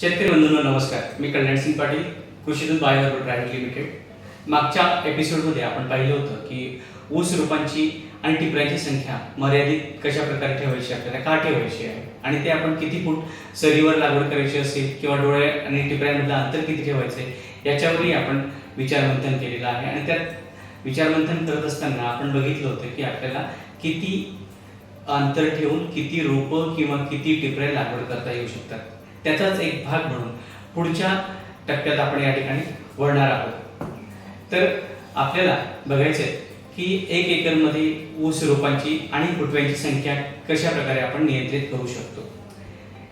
शेतकरी बंधूंना नमस्कार. मी कल्याण सिंग पाटील कृषीदूत बायोर प्रायव्हेट लिमिटेड. मागच्या एपिसोडमध्ये आपण पाहिलं होतं की ऊस रोपांची आणि टिपऱ्यांची संख्या मर्यादित कशा प्रकारे ठेवायची आपल्याला का ठेवायची आहे? आणि ते आपण किती फूट सरीवर लागवड करायची असेल किंवा डोळे आणि टिपऱ्यांमधलं अंतर किती ठेवायचं आहे याच्यावरही आपण विचारमंथन केलेलं आहे. आणि त्यात विचारमंथन करत असताना आपण बघितलं होतं की आपल्याला किती अंतर ठेवून किती रोपं किंवा किती टिपऱ्या लागवड करता येऊ शकतात. त्याचाच एक भाग म्हणून पुढच्या टप्प्यात आपण या ठिकाणी वळणार आहोत. तर आपल्याला बघायचं आहे की एक एकरमध्ये ऊस रोपांची आणि फुटव्यांची संख्या कशा प्रकारे आपण नियंत्रित करू शकतो?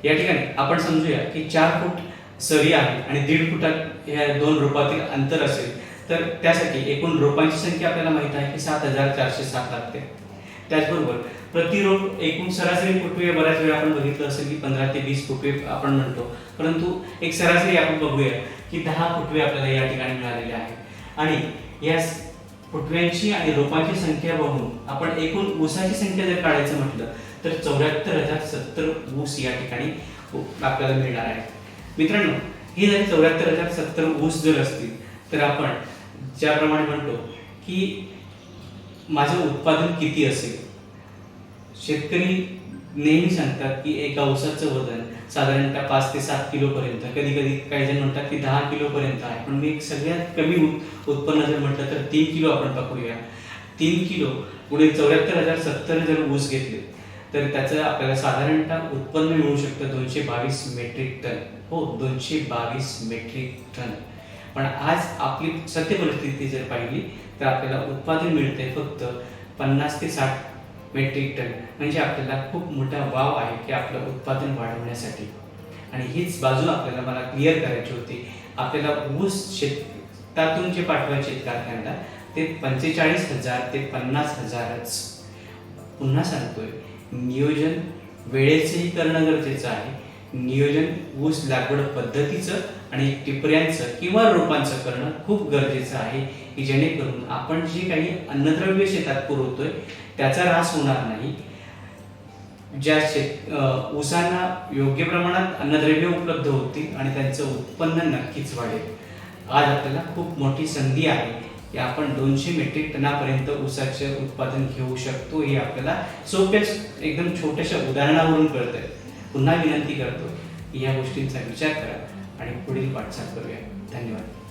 या ठिकाणी आपण समजूया की चार फूट सरी आहे आणि दीड फुटात ह्या दोन रोपातील अंतर असेल तर त्यासाठी एकूण रोपांची संख्या आपल्याला माहीत आहे की सात हजार चारशे सात लागते. त्याचबरोबर प्रतिरोप एकूण सरासरी फुटवे बऱ्याच वेळा आपण बघितलं असेल की पंधरा ते वीस फुटवे आपण म्हणतो. परंतु एक सरासरी आपण बघूया की दहा फुटवे आपल्याला या ठिकाणी मिळालेले आहेत. आणि या फुटव्यांची आणि रोपांची संख्या बघून आपण एकूण ऊसाची संख्या जर काढायचं म्हटलं तर चौऱ्याहत्तर हजार सत्तर ऊस या ठिकाणी आपल्याला मिळणार आहे मित्रांनो ही जर चौऱ्याहत्तर हजार सत्तर ऊस जर असतील तर आपण ज्याप्रमाणे म्हणतो की माझं उत्पादन किती असेल? शेतकरी नेहमी सांगतात की एका ऊसाचं वजन साधारणतः पाच ते सात किलोपर्यंत कधी कधी काही जण म्हणतात की दहा किलोपर्यंत आहे. पण मी सगळ्यात कमी उत्पन्न जर म्हटलं तर तीन किलो आपण पकडूया तीन किलो पुढे चौऱ्याहत्तर हजार सत्तर जर ऊस घेतले तर त्याचं आपल्याला साधारणतः उत्पन्न मिळू शकतं दोनशे बावीस मेट्रिक टन. हो दोनशे बावीस मेट्रिक टन. पण आज आपली सत्य परिस्थिती जर पाहिली तर आपल्याला उत्पादन मिळते फक्त पन्नास ते साठ मेट्रिक टन म्हणजे आपल्याला खूप मोठा वाव आहे की आपलं उत्पादन वाढवण्यासाठी. आणि हीच बाजू आपल्याला मला क्लिअर करायची होती. आपल्याला ऊस शेतातून जे पाठवायचे कारखान्याला ते पंचेचाळीस हजार ते पन्नास हजारच. पुन्हा सांगतोय नियोजन वेळेचंही करणं गरजेचं आहे. नियोजन ऊस लागवड पद्धतीचं आणि टिपऱ्यांचं किंवा रोपांचं करणं खूप गरजेचं आहे की जेणेकरून आपण जे काही अन्नद्रव्य शेतात पुरवतोय त्याचा ऱ्हास होणार नाही. ज्या शेत ऊसांना योग्य प्रमाणात अन्नद्रव्य उपलब्ध होतील आणि त्यांचं उत्पन्न नक्कीच वाढेल. आज आपल्याला खूप मोठी संधी आहे की आपण दोनशे मेट्रिक टनापर्यंत ऊसाचे उत्पादन घेऊ शकतो हे आपल्याला सोप्या एकदम छोट्याशा उदाहरणावरून कळतंय. पुन्हा विनंती करतो की या गोष्टींचा विचार करा. आणि पुढील वाटचाल करूया. धन्यवाद.